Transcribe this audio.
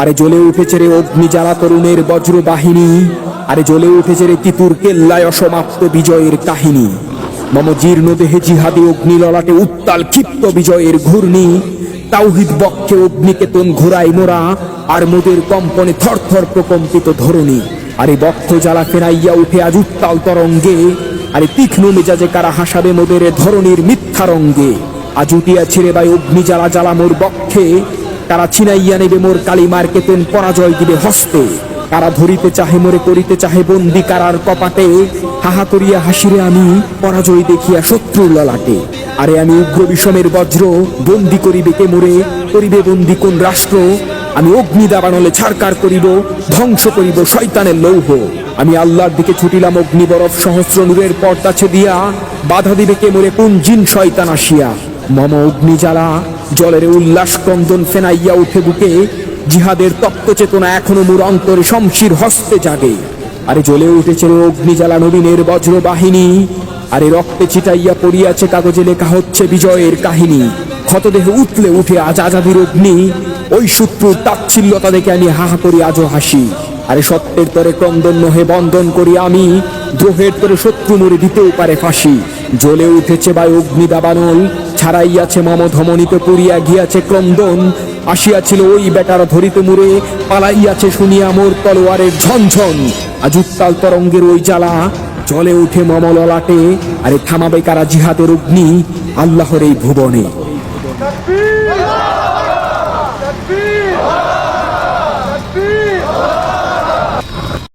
আরে জ্বলে উঠেছে রে অগ্নি জ্বালা তরুণের বজ্র বাহিনী আরে জ্বলে উঠেছে রে তিতুর কেল্লায় অসমাপ্ত বিজয়ের কাহিনী। মম জীর্ণ দেহে জিহাদি অগ্নি ললাটে উত্তাল ক্ষিপ্ত বিজয়ের ঘূর্ণি। তাওহিদ বক্ষে অগ্নিকেতন ঘোরাই মোরা আর মোদের কম্পনে থরথর প্রকম্পিত ধরণী। আরে বক্ষ জ্বালা ফেরাইয়া উঠে আজ উত্তাল তরঙ্গে। আরে তীক্ষ্ণ মেজাজে কারা হাসাবে মোদের এ ধরনীর মিথ্যা রঙ্গে। আজ উঠিয়া ছেড়ে বাই অগ্নি জ্বালা জ্বালা মোর বক্ষে। তারা ছিনাইয়া নেবে মোর কালিমার কেতন পরাজয় দিবে হস্তে। কারা ধরিতে চাহে, মোরে করিতে চাহে বন্দি কারার কপাটে। হাহা করিয়া হাসিরে আমি পরাজয় দেখিয়া শত্রুর ললাটে। আরে আমি উগ্র বিষমের বজ্র, বন্দি করিবে কে মোরে? করিবে বন্দি কোন রাষ্ট্র? আমি অগ্নি দাবানলে ছাড়কার করিব, ধ্বংস করিব শয়তানের লৌহ। আমি আল্লাহর দিকে ছুটিলাম অগ্নি বরফ সহস্র নূরের পর্দা দিয়া বাধা দিবে কে মোরে কোন জিন শয়তান আসিয়া? মম অগ্নি জ্বালা জলের উল্লাস ক্রন্দন ফেনাইয়া উঠে বুকে, জিহাদের তপ্ত চেতনা এখনও মোর অন্তরে শমশির হস্তে জাগে। আরে জ্বলে উঠেছে রে অগ্নি জ্বালা নবীনের বজ্র বাহিনী আরে রক্তে চিটাইয়া পড়িয়াছে কাগজে লেখা হচ্ছে বিজয়ের কাহিনী। ক্ষতদেহে উঠলে উঠে আজ আজাদির অগ্নি, ওই শত্রুর তাচ্ছিল্যতা দেখে আমি হাহা করি আজও হাসি। আরে সত্যের তরে ক্রন্দন নহে বন্দন করি আমি, দ্রোহের তরে শত্রু মরে দিতেও পারে ফাঁসি। জ্বলে উঠেছে বাই অগ্নি দাবানল ছাড়াইয়াছে মম ধমনিতে পুরিয়া গিয়াছে ক্রন্দন। আসিয়াছিল ওই বেটার ধরিতে মুড়ে, পালাইয়াছে শুনিয়া মোর তলোয়ারের ঝনঝন। আজ উত্তাল তরঙ্গের ওই জ্বালা জলে উঠে মম ললাটে, আরে থামাবে কারা জিহাদের অগ্নি আল্লাহর এই ভুবনে।